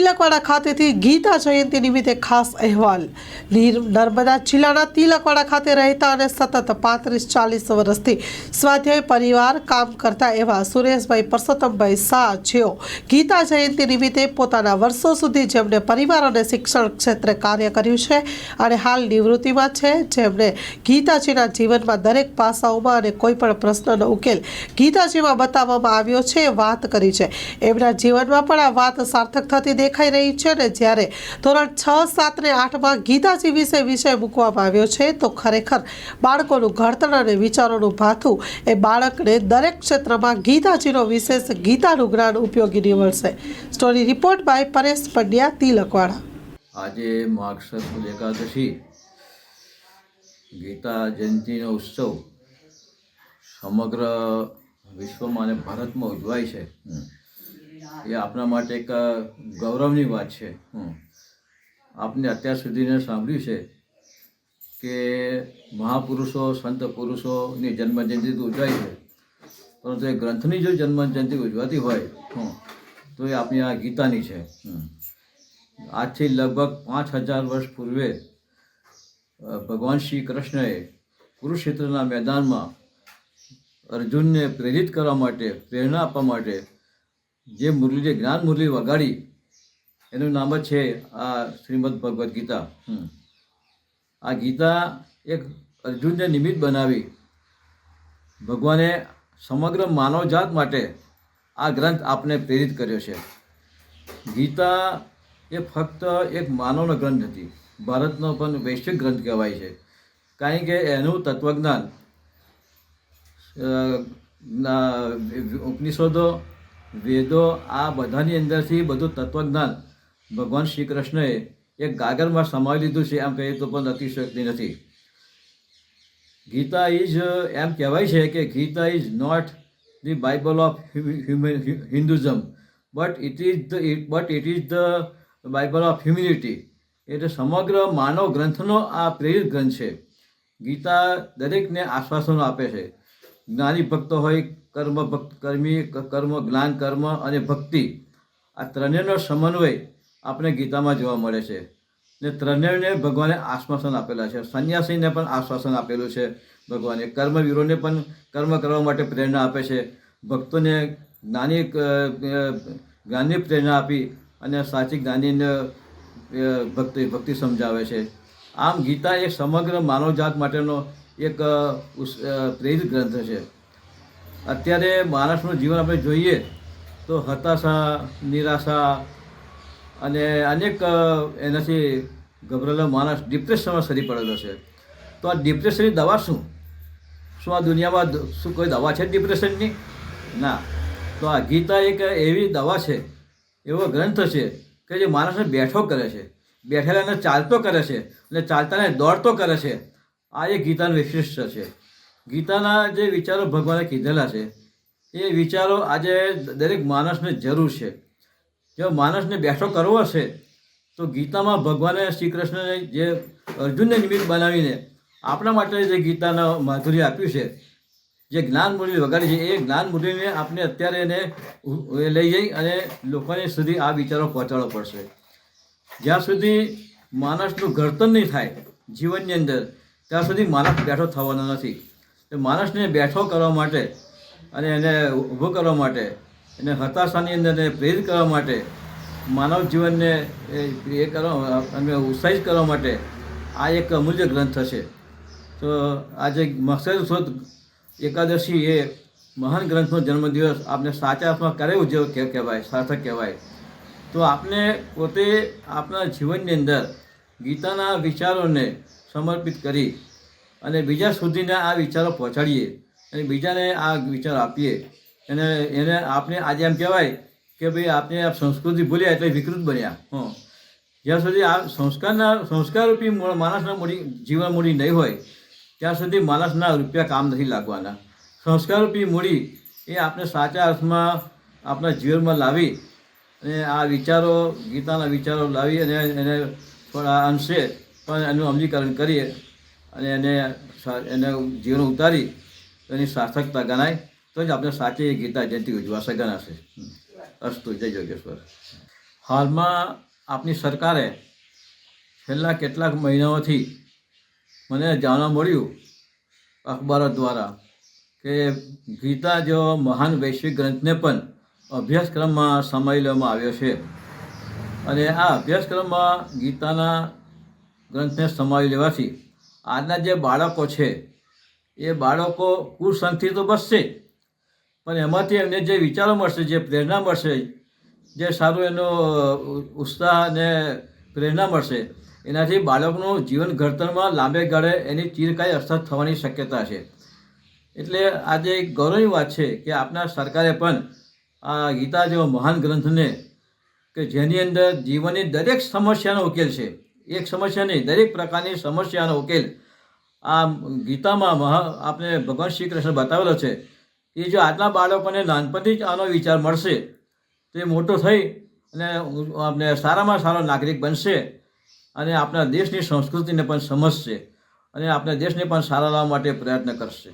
તિલકવાડા ખાતેથી ગીતા જયંતિ નિમિત્તે ખાસ અહેવાલ. નીર નર્મદા જિલ્લાના તિલકવાડા ખાતે રહેતા અને સતત પાંત્રીસ ચાલીસ વર્ષથી સ્વાધ્યાય પરિવાર કામ કરતા એવા સુરેશભાઈ પરસોત્તમભાઈ શાહ જેઓ ગીતા જયંતિ નિમિત્તે પોતાના વર્ષો સુધી જેમણે પરિવાર અને શિક્ષણ ક્ષેત્રે કાર્ય કર્યું છે અને હાલ નિવૃત્તિમાં છે જેમણે ગીતાજીના જીવનમાં દરેક પાસાઓમાં અને કોઈપણ પ્રશ્નનો ઉકેલ ગીતાજીમાં બતાવવામાં આવ્યો છે, વાત કરી છે. એમના જીવનમાં પણ આ વાત સાર્થક થતી દેખાઈ રહી છે ને જ્યારે ધોરણ છ સાત ને આઠમાં ગીતાજી વિશે વિષય મૂકવામાં આવ્યો છે તો ખરેખર બાળકોનું ઘડતર અને વિચારોનું ભાથું એ બાળકને દરેક ક્ષેત્રમાં ગીતાજીનો વિશેષ ગીતાનું જ્ઞાન ઉપયોગી નીવડશે. Story report by Paresh Pandya Tilakwada. આજે માગસર એકાદશી. ગીતા જયંતિનો ઉત્સવ સમગ્ર વિશ્વમાં અને ભારતમાં ઉજવાય છે. એ આપણા માટે એક ગૌરવની વાત છે. આપને અત્યાર સુધીને સાંભળ્યું છે કે મહાપુરુષો, સંત પુરુષોની જન્મજયંતિ તો ઉજવાય છે પરંતુ એ ગ્રંથની જો જન્મજયંતિ ઉજવાતી હોય તો એ આપણી આ ગીતાની છે. આજથી લગભગ પાંચ હજાર વર્ષ પૂર્વે ભગવાન શ્રી કૃષ્ણએ કુરુક્ષેત્રના મેદાનમાં અર્જુનને પ્રેરિત કરવા માટે, પ્રેરણા આપવા માટે જે મુરલી, જે જ્ઞાન મુરલી વગાડી એનું નામ જ છે આ શ્રીમદ ભગવદ્ ગીતા. આ ગીતા એક અર્જુનને નિમિત્ત બનાવી ભગવાને સમગ્ર માનવજાત માટે આ ગ્રંથ આપને પ્રેરિત કર્યો છે. ગીતા એ ફક્ત એક માનવનો ગ્રંથ હતી ભારતનો પણ વૈશ્વિક ગ્રંથ કહેવાય છે. કારણ કે એનું તત્વજ્ઞાન ઉપનિષદો વેદો આ બધાની અંદરથી બધું તત્વજ્ઞાન. ભગવાન શ્રી કૃષ્ણએ એક ગાગરમાં સમાવી લીધું છે એમ કહીએ તો પણ અતિશયોક્તિ નથી. ગીતા ઇઝ એમ કહેવાય છે કે Gita is not the Bible of Hinduism, but it is the but it is the Bible of humanity. એટલે સમગ્ર માનવ ગ્રંથનો આ પ્રેરિત ગ્રંથ છે. ગીતા દરેકને આશ્વાસનો આપે છે. જ્ઞાની ભક્ત હોય, કર્મ ભક્ત, કર્મી કર્મ, જ્ઞાન, કર્મ અને ભક્તિ, આ ત્રણેયનો સમન્વય આપણે ગીતામાં જોવા મળે છે. ને ત્રણેયને ભગવાને આશ્વાસન આપેલા છે. સંન્યાસીને પણ આશ્વાસન આપેલું છે ભગવાને. કર્મવીરોને પણ કર્મ કરવા માટે પ્રેરણા આપે છે. ભક્તોને જ્ઞાની જ્ઞાનની પ્રેરણા આપી અને સાચી જ્ઞાનીને ભક્તિ ભક્તિ સમજાવે છે. આમ ગીતા એક સમગ્ર માનવજાત માટેનો એક પ્રેરિત ગ્રંથ છે. અત્યારે માણસનું જીવન આપણે જોઈએ તો હતાશા, નિરાશા અને અનેક એનાથી ગભરેલો માણસ ડિપ્રેશનમાં સરી પડેલો છે. તો આ ડિપ્રેશનની દવા શું? શું આ દુનિયામાં શું કોઈ દવા છે ડિપ્રેશનની ના. તો આ ગીતા એક એવી દવા છે, એવો ગ્રંથ છે કે જે માણસને બેઠો કરે છે. બેઠેલાને ચાલતો કરે છે અને ચાલતાને દોડતો કરે છે. આ એ ગીતાનું વિશિષ્ટ છે. ગીતાના જે વિચારો ભગવાને કીધેલા છે, એ વિચારો આજે દરેક માણસને જરૂર છે. જો માણસને બેઠો કરવો હશે, તો ગીતામાં ભગવાને શ્રી કૃષ્ણને જે અર્જુનને નિમિત્ત બનાવીને આપણા માટે જે ગીતાના માધુર્ય આપ્યું છે, જે જ્ઞાન મૂલ્ય વગાડી છે, એ જ્ઞાન મૂલ્યને આપણે અત્યારે એને લઈ જઈ અને લોકોને સુધી આ વિચારો પહોંચાડવો પડશે. જ્યાં સુધી માણસનું ઘડતર નહીં થાય, જીવનની અંદર ત્યાં સુધી માણસ બેઠો થવાનો નથી. તો માણસને બેઠો કરવા માટે અને એને ઊભો કરવા માટે એને હતાશાની અંદર એને પ્રેરિત કરવા માટે માનવ જીવનને એ કરવા અને ઉત્સાહિત કરવા માટે આ એક અમૂલ્ય ગ્રંથ છે. તો આજે મકસદ શોધ એકાદશી એ મહાન ગ્રંથનો જન્મદિવસ આપણે સાચા અર્થમાં કરે ઉજવ કહેવાય, સાર્થક કહેવાય. તો આપણે પોતે આપણા જીવનની અંદર ગીતાના વિચારોને સમર્પિત કરી અને બીજા સુધીને આ વિચારો પહોંચાડીએ અને બીજાને આ વિચાર આપીએ. અને એને આપણે આજે એમ કહેવાય કે ભાઈ આપણે આ સંસ્કૃતિ ભૂલ્યા એટલે વિકૃત બન્યા. હં. જ્યાં સુધી આ સંસ્કારના, સંસ્કારરૂપી માણસના મૂડી, જીવન મૂડી નહીં હોય, ત્યાં સુધી માણસના રૂપિયા કામ નથી લાગવાના. સંસ્કારરૂપી મૂડી એ આપણે સાચા અર્થમાં આપણા જીવનમાં લાવી અને આ વિચારો, ગીતાના વિચારો લાવી અને એને થોડા અંશે પણ એનું અમલીકરણ કરીએ અને એને એને જીવન ઉતારી એની સાર્થકતા ગણાય, તો જ આપણે સાચી ગીતા જયંતિ ઉજવાશે, ગણાશે. અસ્તુ, જય યોગેશ્વર. હાલમાં આપની સરકારે છેલ્લા કેટલાક મહિનાઓથી મને જાણવા મળ્યું અખબારો દ્વારા કે ગીતા જેવો મહાન વૈશ્વિક ગ્રંથને પણ અભ્યાસક્રમમાં સમાવી લેવામાં આવ્યો છે. અને આ અભ્યાસક્રમમાં ગીતાના ગ્રંથને સમાવી લેવાથી આજના જે બાળકો છે, એ બાળકો કુસંગથી તો બસશે, પણ એમાંથી એમને જે વિચારો મળશે, જે પ્રેરણા મળશે, જે સારું એનો ઉત્સાહ અને પ્રેરણા મળશે, એનાથી બાળકનું જીવન ઘડતરમાં લાંબે ગાળે એની ચીરકાઈ અસર થવાની શક્યતા છે. એટલે આજે એક ગૌરવની વાત છે કે આપણા સરકારે પણ આ ગીતા જેવો મહાન ગ્રંથને કે જેની અંદર જીવનની દરેક સમસ્યાનો ઉકેલ છે એક સમસ્યા નહીં, દરેક પ્રકારની સમસ્યાનો ઉકેલ. આ ગીતામાં મહા આપણે ભગવાન શ્રી કૃષ્ણ બતાવેલો છે એ જો આજના બાળકોને નાનપણથી જ આનો વિચાર મળશે, તે મોટો થઈ અને આપણે સારામાં સારો નાગરિક બનશે અને આપણા દેશની સંસ્કૃતિને પણ સમજશે અને આપણા દેશને પણ સારા લાવવા માટે પ્રયત્ન કરશે.